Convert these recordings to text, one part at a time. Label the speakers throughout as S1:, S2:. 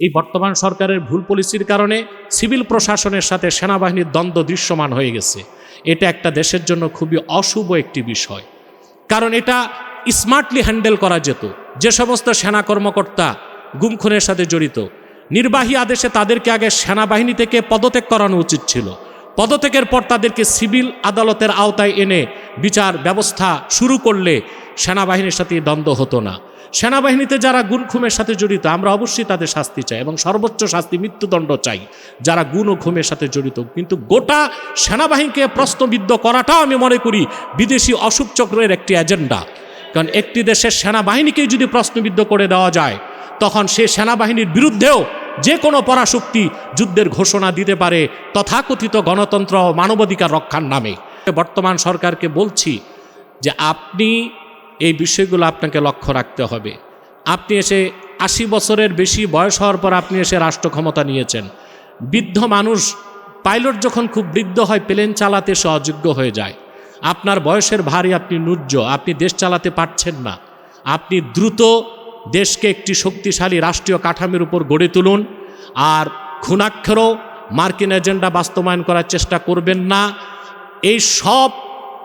S1: এই বর্তমান সরকারের ভুল পলিসির কারণে সিভিল প্রশাসনের সাথে সেনাবাহিনীর দ্বন্দ্ব দৃশ্যমান হয়ে গেছে। এটা একটা দেশের জন্য খুবই অশুভ একটি বিষয়। কারণ এটা স্মার্টলি হ্যান্ডেল করা যেত। যে সমস্ত সেনা কর্মকর্তা গুমখুনের সাথে জড়িত, নির্বাহী আদেশে তাদেরকে আগে সেনাবাহিনী থেকে পদত্যাগ করানো উচিত ছিল। পদত্যাগের পর তাদেরকে সিভিল আদালতের আওতায় এনে বিচার ব্যবস্থা শুরু করলে সেনাবাহিনীর সাথে দ্বন্দ্ব হতো না। সেনাবাহিনীতে যারা গুণ খুমের সাথে জড়িত, আমরা অবশ্যই তাদের শাস্তি চাই এবং সর্বোচ্চ শাস্তি, মৃত্যুদণ্ড চাই যারা গুণ ও খুমের সাথে জড়িত। কিন্তু গোটা সেনাবাহিনীকে প্রশ্নবিদ্ধ করাটাও আমি মনে করি বিদেশি অশুভ চক্রের একটি এজেন্ডা। কারণ একটি দেশের সেনাবাহিনীকেই যদি প্রশ্নবিদ্ধ করে দেওয়া যায়, তখন সে সেনাবাহিনীর বিরুদ্ধেও যে কোনো পরাশক্তি যুদ্ধের ঘোষণা দিতে পারে তথাকথিত গণতন্ত্র ও মানবাধিকার রক্ষার নামে। বর্তমান সরকারকে বলছি যে আপনি এই বিষয়গুলো আপনাকে লক্ষ্য রাখতে হবে। আপনি এসে আশি বছরের বেশি বয়স হওয়ার পর আপনি এসে রাষ্ট্র ক্ষমতা নিয়েছেন। বৃদ্ধ মানুষ পাইলট যখন খুব বৃদ্ধ হয়, প্লেন চালাতে সে অযোগ্য হয়ে যায়। আপনার বয়সের ভারী, আপনি নুর্য আপনি দেশ চালাতে পারছেন না। আপনি দ্রুত দেশকে একটি শক্তিশালী রাষ্ট্রীয় কাঠামোর উপর গড়ে তুলুন। আর খুনাক্ষরও মার্কিন এজেন্ডা বাস্তবায়ন করার চেষ্টা করবেন না। এই সব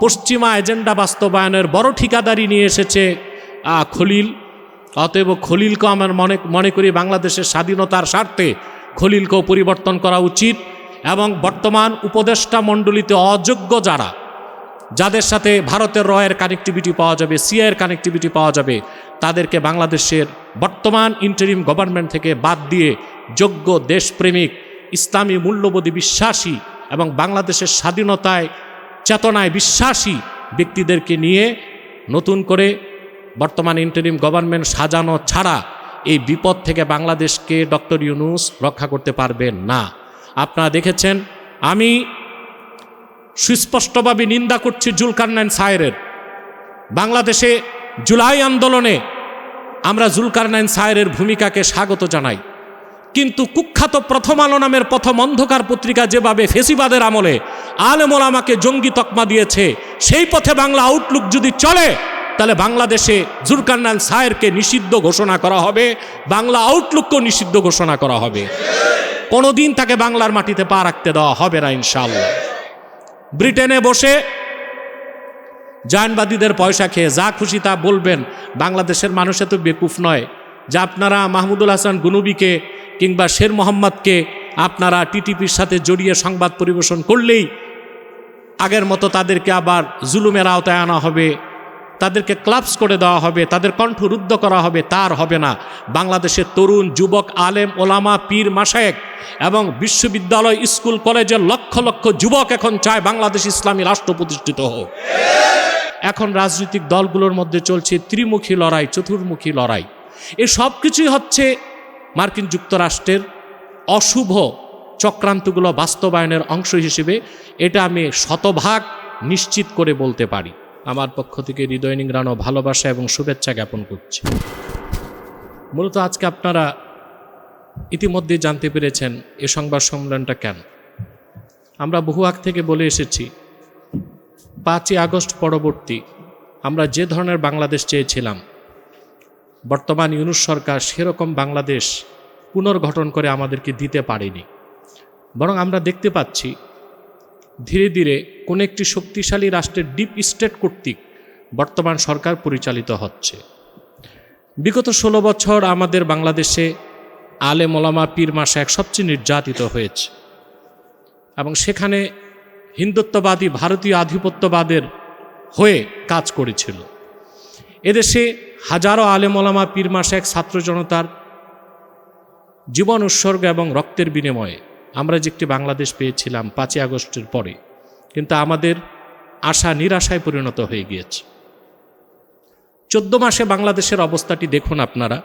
S1: পশ্চিমা এজেন্ডা বাস্তবায়নের বড় ঠিকাদারি নিয়ে এসেছে খলিল। অতএব খলিলকে আমার মনে মনে করি বাংলাদেশের স্বাধীনতার স্বার্থে খলিলকেও পরিবর্তন করা উচিত এবং বর্তমান উপদেষ্টা মণ্ডলীতে অযোগ্য যারা, যাদের সাথে ভারতের রয়ের কানেক্টিভিটি পাওয়া যাবে সিআইয়ের কানেক্টিভিটি পাওয়া যাবে, তাদেরকে বাংলাদেশের বর্তমান ইন্টারিম গভর্নমেন্ট থেকে বাদ দিয়ে যোগ্য দেশপ্রেমিক, ইসলামী মূল্যবোধী বিশ্বাসী এবং বাংলাদেশের স্বাধীনতায় চেতনায় বিশ্বাসী ব্যক্তিদেরকে নিয়ে নতুন করে বর্তমান ইন্টারিম গভর্নমেন্ট সাজানো ছাড়া এই বিপদ থেকে বাংলাদেশকে ডক্টর ইউনুস রক্ষা করতে পারবেন না। আপনারা দেখেছেন, আমি সুস্পষ্টভাবে নিন্দা করছি জুলকারনাইন সায়েরের। বাংলাদেশে জুলাই আন্দোলনে আমরা জুলকারনাইন সায়েরের ভূমিকাকে স্বাগত জানাই। কিন্তু কুখ্যাত প্রথম আলো নামের প্রথম অন্ধকার পত্রিকা যেভাবে ফেসিবাদের আমলে আলেমোল আমাকে জঙ্গি তকমা দিয়েছে, সেই পথে বাংলা আউটলুক যদি চলে, তাহলে বাংলাদেশে জুরকান্নাল সায়েরকে নিষিদ্ধ ঘোষণা করা হবে, বাংলা আউটলুককেও নিষিদ্ধ ঘোষণা করা হবে। কোনোদিন তাকে বাংলার মাটিতে পা রাখতে দেওয়া হবে না ইনশাল্লাহ ব্রিটেনে বসে জায়নবাদীদের পয়সা খেয়ে যা খুশি তা বলবেন, বাংলাদেশের মানুষ এত বেকুফ নয়। যে আপনারা মাহমুদুল হাসান গুনুবিকে কিংবা শের মোহাম্মদকে আপনারা টিটিপির সাথে জড়িয়ে সংবাদ পরিবেশন করলেই আগের মতো তাদেরকে আবার জুলুমের আওতায় আনা হবে, তাদেরকে ক্লাবস করে দেওয়া হবে, তাদের কণ্ঠ রুদ্ধ করা হবে, তার হবে না। বাংলাদেশের তরুণ, যুবক, আলেম, ওলামা, পীর মাসায়েক এবং বিশ্ববিদ্যালয়, স্কুল, কলেজের লক্ষ লক্ষ যুবক এখন চায় বাংলাদেশ ইসলামী রাষ্ট্র প্রতিষ্ঠিত হোক। এখন রাজনৈতিক দলগুলোর মধ্যে চলছে ত্রিমুখী লড়াই, চতুর্মুখী লড়াই। এ সব কিছুই হচ্ছে মার্কিন যুক্তরাষ্ট্রের অশুভ চক্রান্তগুলো বাস্তবায়নের অংশ হিসেবে এটা আমি শতভাগ নিশ্চিত করে বলতে পারি। আমার পক্ষ থেকে হৃদয় নিংড়ানো ভালোবাসা এবং শুভেচ্ছা জ্ঞাপন করছি। মূলত আজকে আপনারা ইতিমধ্যে জানতে পেরেছেন এ সংবাদ সম্মেলনটা কেন। আমরা বহু আগ থেকে বলে এসেছি, পাঁচই আগস্ট পরবর্তী আমরা যে ধরনের বাংলাদেশ চেয়েছিলাম বর্তমান ইউনুস সরকার সেরকম বাংলাদেশ পুনর্গঠন করে আমাদেরকে দিতে পারেনি। বরং আমরা দেখতে পাচ্ছি, ধীরে ধীরে কোন একটি শক্তিশালী রাষ্ট্রের ডিপ স্টেট কর্তৃক বর্তমান সরকার পরিচালিত হচ্ছে। বিগত ষোলো বছর আমাদের বাংলাদেশে আলে মোলামা পীর মাসায় সবচেয়ে নির্যাতিত হয়েছে। এবং সেখানে হিন্দুত্ববাদী ভারতীয় আধিপত্যবাদের হয়ে কাজ করেছিল। এদেশে হাজারো আলেমলামা পীর মাসায় ছাত্র জনতার জীবন, উৎসর্গ এবং রক্তের বিনিময়ে আমরা যে একটি বাংলাদেশ পেয়েছিলাম পাঁচই আগস্টের পরে, কিন্তু আমাদের আশা, নিরাশায় পরিণত হয়ে গিয়েছে। চোদ্দ মাসে বাংলাদেশের অবস্থাটি দেখুন আপনারা।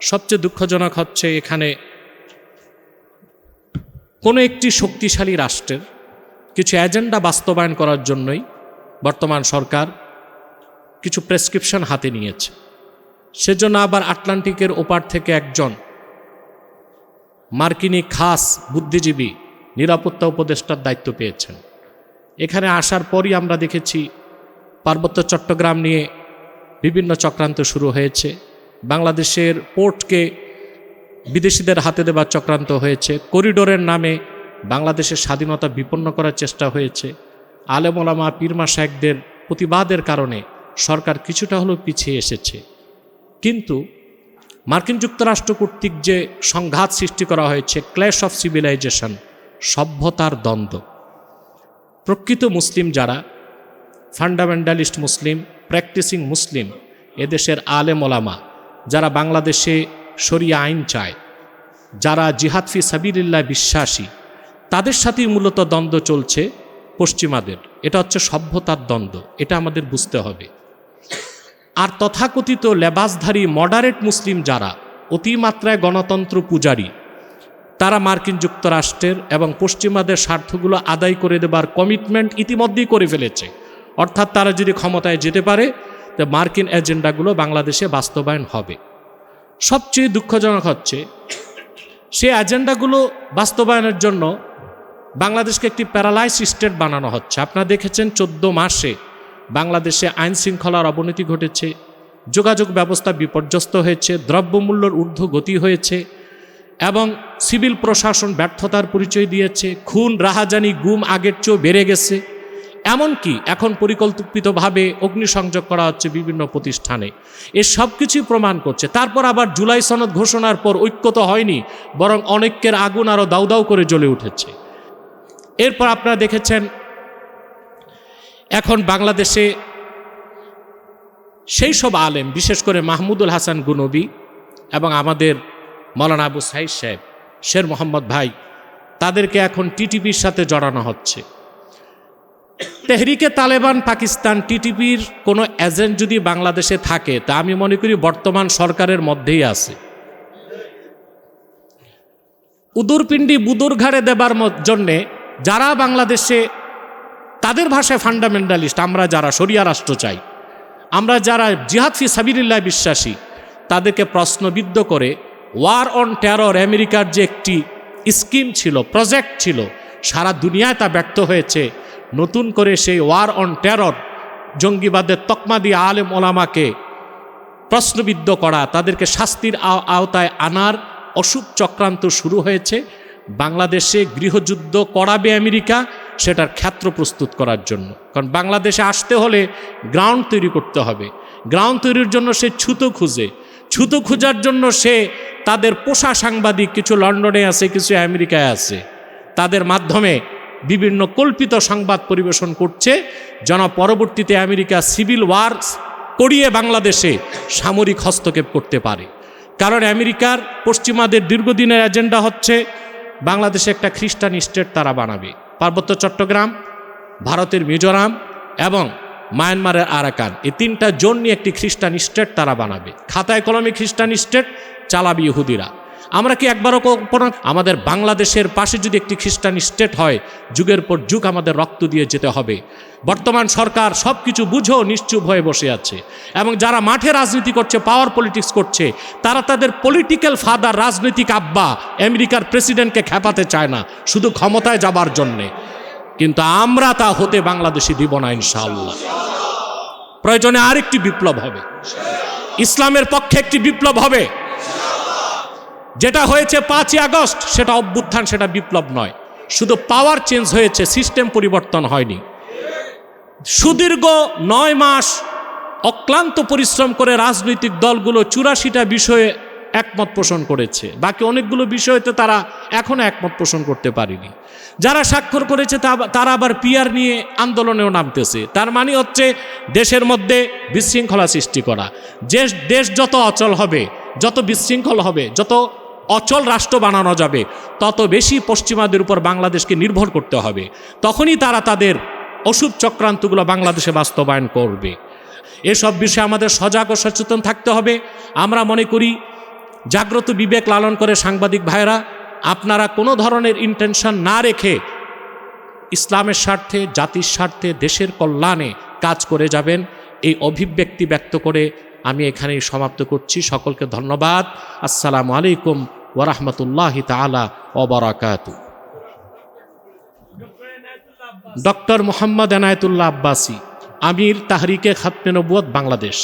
S1: সবচেয়ে দুঃখজনক হচ্ছে এখানে কোনো একটি শক্তিশালী রাষ্ট্রের কিছু এজেন্ডা বাস্তবায়ন করার জন্যই বর্তমান সরকার কিছু প্রেসক্রিপশন হাতে নিয়েছে। সেজন্য আবার আটলান্টিকের ওপার থেকে একজন মার্কিনী খাস বুদ্ধিজীবী, নিরাপত্তা উপদেষ্টার দায়িত্ব পেয়েছেন। এখানে আসার পরই আমরা দেখেছি পার্বত্য চট্টগ্রাম নিয়ে বিভিন্ন চক্রান্ত শুরু হয়েছে। বাংলাদেশের পোর্টকে বিদেশিদের হাতে দেবার চক্রান্ত হয়েছে। করিডোরের নামে বাংলাদেশের স্বাধীনতা বিপন্ন করার চেষ্টা হয়েছে। আলেমোলামা পীরমা শাহেকদের প্রতিবাদের কারণে সরকার কিছুটা হলেও পিছিয়ে এসেছে। কিন্তু মার্কিন যুক্তরাষ্ট্র কর্তৃক যে সংঘাত সৃষ্টি করা হয়েছে, ক্ল্যাশ অফ সিভিলাইজেশন, সভ্যতার দ্বন্দ্ব। প্রকৃত মুসলিম যারা, ফান্ডামেন্টালিস্ট মুসলিম, প্র্যাকটিসিং মুসলিম, এদেশের আলেম ওলামা, যারা বাংলাদেশে শরিয়া আইন চায়, যারা জিহাদ ফি বিশ্বাসী, তাদের সাথেই মূলত দ্বন্দ্ব চলছে পশ্চিমাদের। এটা হচ্ছে সভ্যতার দ্বন্দ্ব, এটা আমাদের বুঝতে হবে। আর তথাকথিত লেবাসধারী মডারেট মুসলিম যারা, অতিমাত্রায় গণতন্ত্র পূজারী, তারা মার্কিন যুক্তরাষ্ট্রের এবং পশ্চিমাদের স্বার্থগুলো আদায় করে দেবার কমিটমেন্ট ইতিমধ্যেই করে ফেলেছে। অর্থাৎ তারা যদি ক্ষমতায় যেতে পারে, তো মার্কিন এজেন্ডাগুলো বাংলাদেশে বাস্তবায়ন হবে। সবচেয়ে দুঃখজনক হচ্ছে সে এজেন্ডাগুলো বাস্তবায়নের জন্য বাংলাদেশকে একটি প্যারালাইজ স্টেট বানানো হচ্ছে। আপনারা দেখেছেন, চোদ্দ মাসে বাংলাদেশে আইন শৃঙ্খলার অবনতি ঘটেছে, যোগাযোগ ব্যবস্থা বিপর্যস্ত হয়েছে, দ্রব্যমূল্যর ঊর্ধ্ব গতি হয়েছে এবং সিভিল প্রশাসন ব্যর্থতার পরিচয় দিয়েছে, খুন, রাহাজানি, গুম আগের চেয়েও বেড়ে গেছে। এমনকি এখন পরিকল্পিতভাবে অগ্নিসংযোগ করা হচ্ছে বিভিন্ন প্রতিষ্ঠানে। এ সব কিছুই প্রমাণ করছে। তারপর আবার জুলাই সনদ ঘোষণার পর ঐক্য তো হয়নি, বরং অনেকের আগুন আরও দাউ দাউ করে জ্বলে উঠেছে। এরপর আপনারা দেখেছেন এখন বাংলাদেশে সেই সব আলেম, বিশেষ করে মাহমুদুল হাসান গুনবি এবং আমাদের মৌলানা আবু সাইদ সাহেব, শের মোহাম্মদ ভাই, তাদেরকে এখন টিটিপির সাথে জড়ানো হচ্ছে। তেহরিকে তালেবান পাকিস্তান টিটিপির কোনো এজেন্ট যদি বাংলাদেশে থাকে, তা আমি মনে করি বর্তমান সরকারের মধ্যেই আছে। উদুরপিণ্ডি বুদুর ঘাড়ে দেবার জন্যে যারা বাংলাদেশে তাদের ভাষায় ফান্ডামেন্টালিস্ট আমরা যারা সরিয়া রাষ্ট্র চাই, আমরা যারা জিহাদ ফি সাবিরিল্লাহ বিশ্বাসী, তাদেরকে প্রশ্নবিদ্ধ করে ওয়ার অন টেরর আমেরিকার যে একটি স্কিম ছিল প্রজেক্ট ছিল, সারা দুনিয়ায় তা ব্যর্থ হয়েছে। নতুন করে সেই ওয়ার অন টেরর জঙ্গিবাদের তকমা দিয়ে আলেম ওলামাকে প্রশ্নবিদ্ধ করা, তাদেরকে শাস্তির আওতায় আনার অসুখ চক্রান্ত শুরু হয়েছে। বাংলাদেশে গৃহযুদ্ধ করাবে আমেরিকা সেটার ক্ষেত্র প্রস্তুত করার জন্য। কারণ বাংলাদেশে আসতে হলে গ্রাউন্ড তৈরি করতে হবে। গ্রাউন্ড তৈরির জন্য সে ছুতো খুঁজে। ছুতো খোঁজার জন্য সে তাদের পোষা সাংবাদিক, কিছু লন্ডনে আছে, কিছু আমেরিকায় আছে, তাদের মাধ্যমে বিভিন্ন কল্পিত সংবাদ পরিবেশন করছে। যেন পরবর্তীতে আমেরিকা সিভিল ওয়ার করিয়ে বাংলাদেশে সামরিক হস্তক্ষেপ করতে পারে। কারণ আমেরিকার পশ্চিমাদের দীর্ঘদিনের এজেন্ডা হচ্ছে, বাংলাদেশে একটা খ্রিস্টান স্টেট তারা বানাবে। পার্বত্য চট্টগ্রাম, ভারতের মিজোরাম এবং মায়ানমারের আরাকান। এই তিনটা জোন নিয়ে একটি খ্রিস্টান স্টেট তারা বানাবে। খাতায় কলমে খ্রিস্টান স্টেট, চালাবি ইহুদিরা। আমরা কি একবারও কল্পনা আমাদের বাংলাদেশের পাশে যদি একটি খ্রিস্টান স্টেট হয়, যুগের পর যুগ আমাদের রক্ত দিয়ে যেতে হবে। বর্তমান সরকার সব কিছু বুঝেও নিশ্চুপ হয়ে বসে আছে। এবং যারা মাঠে রাজনীতি করছে পাওয়ার পলিটিক্স করছে, তারা তাদের পলিটিক্যাল ফাদার রাজনৈতিক আব্বা, আমেরিকার প্রেসিডেন্টকে খেপাতে চায় না, শুধু ক্ষমতায় যাবার জন্যে। কিন্তু আমরা তা হতে বাংলাদেশি দিব না, ইনশাআল্লাহ। প্রয়োজনে আরেকটি বিপ্লব হবে। ইসলামের পক্ষে একটি বিপ্লব হবে। যেটা হয়েছে পাঁচই আগস্ট, সেটা অভ্যুত্থান, সেটা বিপ্লব নয়। শুধু পাওয়ার চেঞ্জ হয়েছে সিস্টেম পরিবর্তন হয়নি। সুদীর্ঘ নয় মাস অক্লান্ত পরিশ্রম করে রাজনৈতিক দলগুলো চুরাশিটা বিষয়ে একমত পোষণ করেছে। বাকি অনেকগুলো বিষয়তে তারা এখনও একমত পোষণ করতে পারেনি। যারা স্বাক্ষর করেছে তারা আবার পিয়ার নিয়ে আন্দোলনেও নামতেছে। তার মানে হচ্ছে দেশের মধ্যে বিশৃঙ্খলা সৃষ্টি করা। যে দেশ যত অচল হবে, যত বিশৃঙ্খল হবে, যত অচল রাষ্ট্র বানানো যাবে। তত বেশি পশ্চিমাদের উপর বাংলাদেশকে নির্ভর করতে হবে। তখনই তারা তাদের ওষুধ চক্রান্তগুলো বাংলাদেশে বাস্তবায়ন করবে। এসব বিষয়ে আমাদের সজাগ ও সচেতন থাকতে হবে। আমরা মনে করি, জাগ্রত বিবেক লালন করে সাংবাদিক ভাইরা আপনারা কোনো ধরনের ইন্টেনশন না রেখে ইসলামের স্বার্থে, জাতির স্বার্থে, দেশের কল্যাণে কাজ করে যাবেন। এই অভিব্যক্তি ব্যক্ত করে আমি এখানেই সমাপ্ত করছি। সকলকে ধন্যবাদ। আসসালামু আলাইকুম ওরহমতুল্লাহ তালা ওবরাকাতু ডক্টর মোহাম্মদ এনায়তুল্লাহ আব্বাসী, আমির তাহরিকে খাতমে নবুয়ত বাংলাদেশ।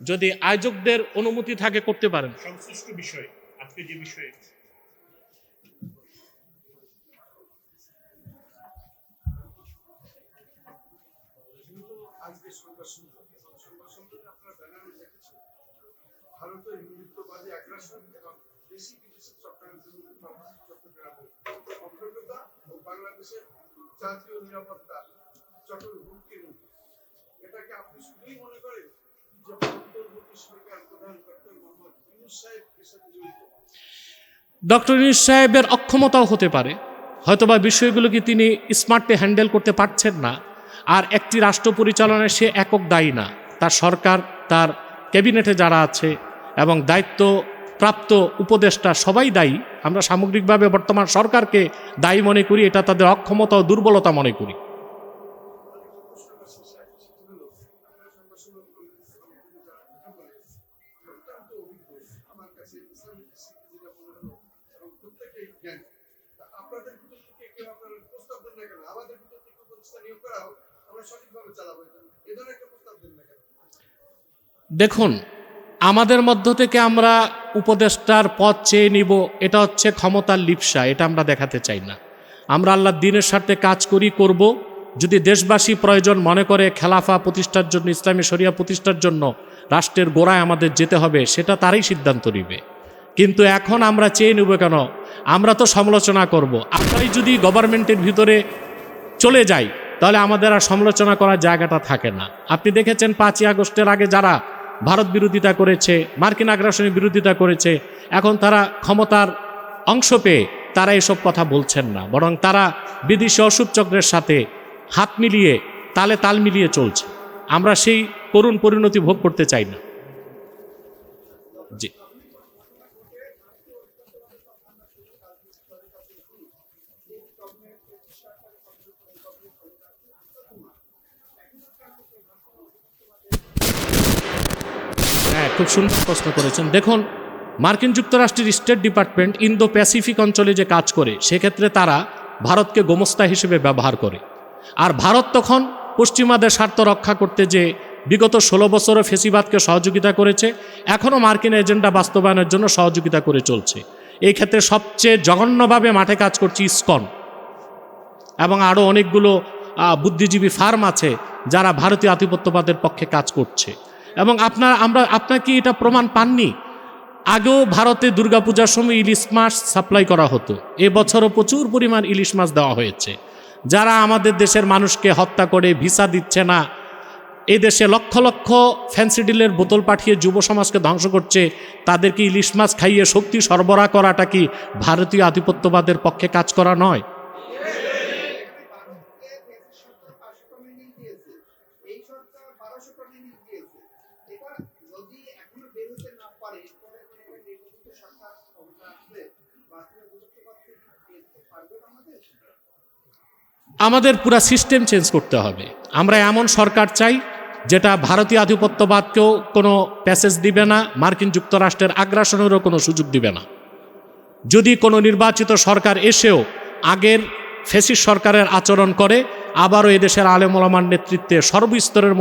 S1: যদি আয়োজকদের অনুমতি থাকে করতে পারেন।
S2: সংশ্লিষ্ট বিষয়, আজকে যে বিষয়ে
S3: আজকে সংবাদ সম্মেলন এবং সংবাদ সম্মেলনে আপনারা ব্যানারে দেখেছেন ডক্টর ইউনুস
S1: সাহেবের অক্ষমতাও হতে পারে। হয়তোবা বিষয়গুলোকে তিনি স্মার্টলি হ্যান্ডেল করতে পারছেন না। আর একটি রাষ্ট্র পরিচালনায় সে একক দায়ী না। তার সরকার, তার ক্যাবিনেটে যারা আছে এবং দায়িত্ব প্রাপ্ত উপদেষ্টা সবাই দায়ী। আমরা সামগ্রিকভাবে বর্তমান সরকারকে দায়ী মনে করি, এটা তাদের অক্ষমতা ও দুর্বলতা মনে করি। দেখুন আমাদের মধ্য থেকে আমরা উপদেষ্টার পদ চেয়ে নিব, এটা হচ্ছে ক্ষমতার লিপসা, এটা আমরা দেখাতে চাই না। আমরা আল্লাহর দিনের স্বার্থে কাজ করি, করব। যদি দেশবাসী প্রয়োজন মনে করে খেলাফা প্রতিষ্ঠার জন্য, ইসলামী শরিয়া প্রতিষ্ঠার জন্য রাষ্ট্রের গোড়ায় আমাদের যেতে হবে, সেটা তারই সিদ্ধান্ত নিবে। কিন্তু এখন আমরা চেয়ে নেব কেন? আমরা তো সমালোচনা করব। আমরাই যদি গভর্নমেন্টের ভিতরে চলে যাই, তাহলে আমাদের আর সমালোচনা করার জায়গাটা থাকে না। আপনি দেখেছেন পাঁচই আগস্টের আগে যারা ভারত বিরোধিতা করেছে, মার্কিন আগ্রাসনের বিরোধিতা করেছে, এখন তারা ক্ষমতার অংশ পেয়ে তারা এসব কথা বলছেন না। বরং তারা বিদেশি অশুভ চক্রের সাথে হাত মিলিয়ে, তালে তাল মিলিয়ে চলছে। আমরা সেই করুণ পরিণতি ভোগ করতে চাই না। জি। খুব সুন্দর প্রশ্ন করেছেন। দেখুন, মার্কিন যুক্তরাষ্ট্রের স্টেট ডিপার্টমেন্ট ইন্দো প্যাসিফিক অঞ্চলে যে কাজ করে, সেক্ষেত্রে তারা ভারতকে গোমস্তা হিসেবে ব্যবহার করে। আর ভারত তখন পশ্চিমাদের স্বার্থ রক্ষা করতে যে বিগত ষোলো বছরও ফেসিবাদকে সহযোগিতা করেছে এখনও মার্কিন এজেন্ডা বাস্তবায়নের জন্য সহযোগিতা করে চলছে। এই ক্ষেত্রে সবচেয়ে জঘন্যভাবে মাঠে কাজ করছে ইসকন এবং আরও অনেকগুলো বুদ্ধিজীবী ফার্ম আছে যারা ভারতীয় আধিপত্যবাদের পক্ষে কাজ করছে। এবং আপনার, আমরা কি এটা প্রমাণ পাননি? আগেও ভারতে দুর্গাপূজার সময় ইলিশ মাছ সাপ্লাই করা হতো। এবছরও প্রচুর পরিমাণ ইলিশ মাছ দেওয়া হয়েছে। যারা আমাদের দেশের মানুষকে হত্যা করে, ভিসা দিচ্ছে না এই দেশে লক্ষ লক্ষ ফ্যান্সি ডিলের বোতল পাঠিয়ে যুব সমাজকে ধ্বংস করছে, তাদেরকে ইলিশ মাছ খাইয়ে শক্তি সরবরাহ করাটা কি ভারতীয় আধিপত্যবাদের পক্ষে কাজ করা নয়
S3: ভারতকে দেশের সরকার পাঁচশো মিলিয়ন দিয়েছে এই সরকার বারোশো মিলিয়ন দিয়েছে এটা যদি এখনও বের হতে না পারে তবে মনে করেন নির্বাচিত সরকার ক্ষমতা আসলে বাস্তবে গুরুত্ব পাচ্ছে দিতে পারবে বাংলাদেশ
S1: আমাদের পুরা সিস্টেম চেঞ্জ করতে হবে। আমরা এমন সরকার চাই, যেটা ভারতীয় আধিপত্যবাদকেও কোনো প্যাসেজ দিবে না, মার্কিন যুক্তরাষ্ট্রের আগ্রাসনেরও কোনো সুযোগ দিবে না। যদি কোনো নির্বাচিত সরকার এসেও আগের ফেসিস সরকারের আচরণ করে, আবারও এদেশের আলেমলামার নেতৃত্বে সর্বস্তরের